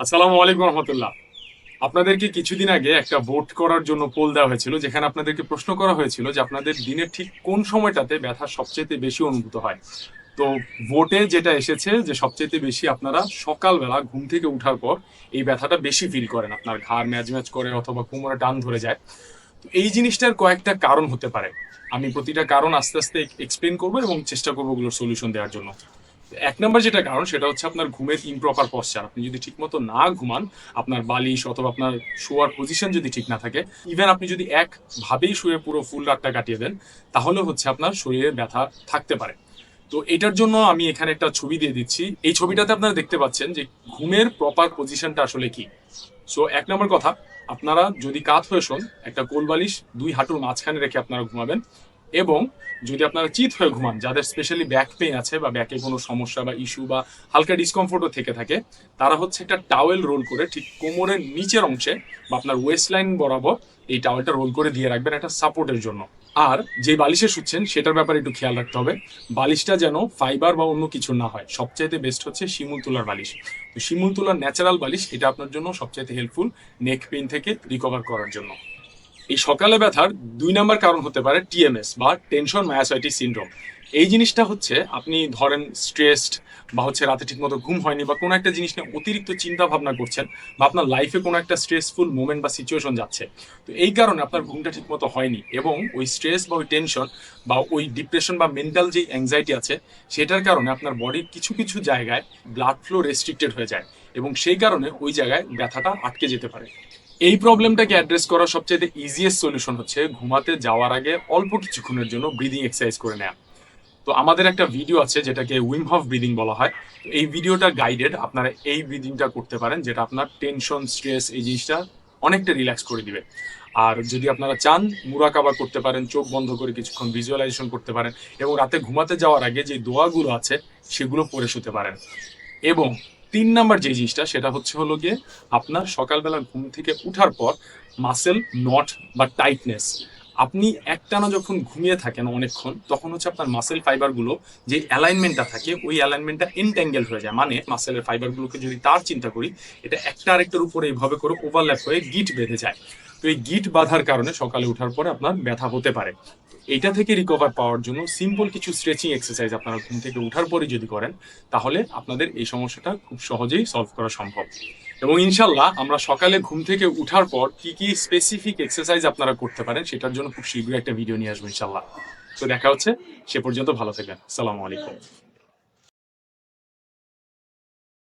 আসসালামু আলাইকুম রহমতুল্লাহ। আপনাদেরকে কিছুদিন আগে একটা ভোট করার জন্য পোল দেওয়া হয়েছিল, যেখানে আপনাদেরকে প্রশ্ন করা হয়েছিল যে আপনাদের দিনের ঠিক কোন সময়টাতে ব্যথা সবচেয়ে বেশি অনুভূত হয়। তো ভোটে যেটা এসেছে যে সবচেয়ে বেশি আপনারা সকালবেলা ঘুম থেকে ওঠার পর এই ব্যথাটা বেশি ফিল করেন। আপনার ঘাড় ম্যাচ ম্যাচ করে অথবা কোমরে টান ধরে যায়। তো এই জিনিসটার কয়েকটা কারণ হতে পারে। আমি প্রতিটা কারণ আস্তে আস্তে এক্সপ্লেন করব এবং চেষ্টা করব ওগুলোর সলিউশন দেওয়ার জন্য। এক নম্বর যেটা কারণ, সেটা হচ্ছে আপনার ঘুমের ইমপ্রপার পশ্চার আপনি যদি ঠিকমতো না ঘুমান, আপনার বালিশ অথবা আপনার শোয়ার পজিশন যদি ঠিক না থাকে ইভেন আপনি যদি একভাবেই শুয়ে পুরো ফুল রাতটা কাটিয়ে দেন, তাহলে হচ্ছে আপনার শরীরে ব্যথা থাকতে পারে। তো এটার জন্য আমি এখানে একটা ছবি দিয়ে দিচ্ছি। এই ছবিটাতে আপনারা দেখতে পাচ্ছেন যে ঘুমের প্রপার পজিশনটা আসলে কি। সো এক নম্বর কথা, আপনারা যদি কাত হয়ে শোন, একটা কোল বালিশ দুই হাঁটুর মাঝখানে রেখে আপনারা ঘুমাবেন এবং যদি আপনারা চিত হয়ে ঘুমান, যাদের স্পেশালি ব্যাক পেইন আছে বা ব্যাকে কোনো সমস্যা বা ইস্যু বা হালকা ডিসকমফোর্টও থেকে থাকে, তারা হচ্ছে একটা টাওয়েল রোল করে ঠিক কোমরের নিচের অংশে বা আপনার ওয়েস্ট লাইন বরাবর এই টাওয়েলটা রোল করে দিয়ে রাখবেন একটা সাপোর্টের জন্য। আর যে বালিশে শুচ্ছেন, সেটার ব্যাপারে একটু খেয়াল রাখতে হবে। বালিশটা যেন ফাইবার বা অন্য কিছু না হয়। সবচাইতে বেস্ট হচ্ছে শিমুল তুলার বালিশ। তো শিমুল তুলার ন্যাচারাল বালিশ, এটা আপনার জন্য সবচাইতে হেল্পফুল নেক পেইন থেকে রিকভার করার জন্য। এই সকালে ব্যথার দুই নম্বর কারণ হতে পারে টিএমএস বা টেনশন মায়াসাইটিস সিনড্রোম। এই জিনিসটা হচ্ছে আপনি ধরেন স্ট্রেসড বা হচ্ছে রাতে ঠিকমতো ঘুম হয়নি বা কোনো একটা জিনিস নিয়ে অতিরিক্ত চিন্তা ভাবনা করছেন বা আপনার লাইফে কোনো একটা স্ট্রেসফুল মোমেন্ট বা সিচুয়েশন যাচ্ছে, তো এই কারণে আপনার ঘুমটা ঠিকমতো হয়নি এবং ওই স্ট্রেস বা ওই টেনশন বা ওই ডিপ্রেশন বা মেন্টাল যে অ্যাংজাইটি আছে, সেটার কারণে আপনার বডির কিছু কিছু জায়গায় ব্লাড ফ্লো রেস্ট্রিক্টেড হয়ে যায় এবং সেই কারণে ওই জায়গায় ব্যথাটা আটকে যেতে পারে। এই প্রবলেমটাকে অ্যাড্রেস করার সবচেয়ে ইজিয়েস্ট সলিউশন হচ্ছে ঘুমাতে যাওয়ার আগে অল্প কিছুক্ষণের জন্য ব্রিদিং এক্সারসাইজ করে নেওয়া তো আমাদের একটা ভিডিও আছে যেটাকে উইম হফ ব্রিদিং বলা হয়। তো এই ভিডিওটা গাইডেড আপনারা এই ব্রিদিংটা করতে পারেন, যেটা আপনার টেনশন স্ট্রেস এই জিনিসটা অনেকটা রিল্যাক্স করে দিবে। আর যদি আপনারা চান মুরাকাবা করতে পারেন, চোখ বন্ধ করে কিছুক্ষণ ভিজুয়ালাইজেশন করতে পারেন, এবং রাতে ঘুমাতে যাওয়ার আগে যে দোয়াগুলো আছে, সেগুলো পড়ে শুতে পারেন। এবং তিন নাম্বার যে জিনিসটা, সেটা হচ্ছে হলো গিয়ে আপনার সকালবেলা ঘুম থেকে উঠার পর মাসেল নট বা টাইটনেস আপনি একটানা যখন ঘুমিয়ে থাকেন অনেকক্ষণ, তখন হচ্ছে আপনার মাসেল ফাইবারগুলো যে অ্যালাইনমেন্টটা থাকে, ওই অ্যালাইনমেন্টটা এনট্যাঙ্গেল হয়ে যায়। মানে মাসেলের ফাইবারগুলোকে যদি তার চিন্তা করি, এটা একটা আরেকটার উপরে এইভাবে করে ওভারল্যাপ হয়ে গিট বেঁধে যায়। তো এই গিট বাঁধার কারণে সকালে ওঠার পরে আপনার ব্যথা হতে পারে। এইটা থেকে রিকভার পাওয়ার জন্য সিম্পল কিছু স্ট্রেচিং এক্সারসাইজ আপনারা ঘুম থেকে ওঠার পরে যদি করেন, তাহলে আপনাদের এই সমস্যাটা খুব সহজেই সলভ করা সম্ভব। এবং ইনশাল্লাহ আমরা সকালে ঘুম থেকে উঠার পর কি কি স্পেসিফিক এক্সারসাইজ আপনারা করতে পারেন, সেটার জন্য খুব শীঘ্রই একটা ভিডিও নিয়ে আসব ইনশাল্লাহ। তো দেখা হচ্ছে, সে পর্যন্ত ভালো থাকবেন। সালামু আলাইকুম।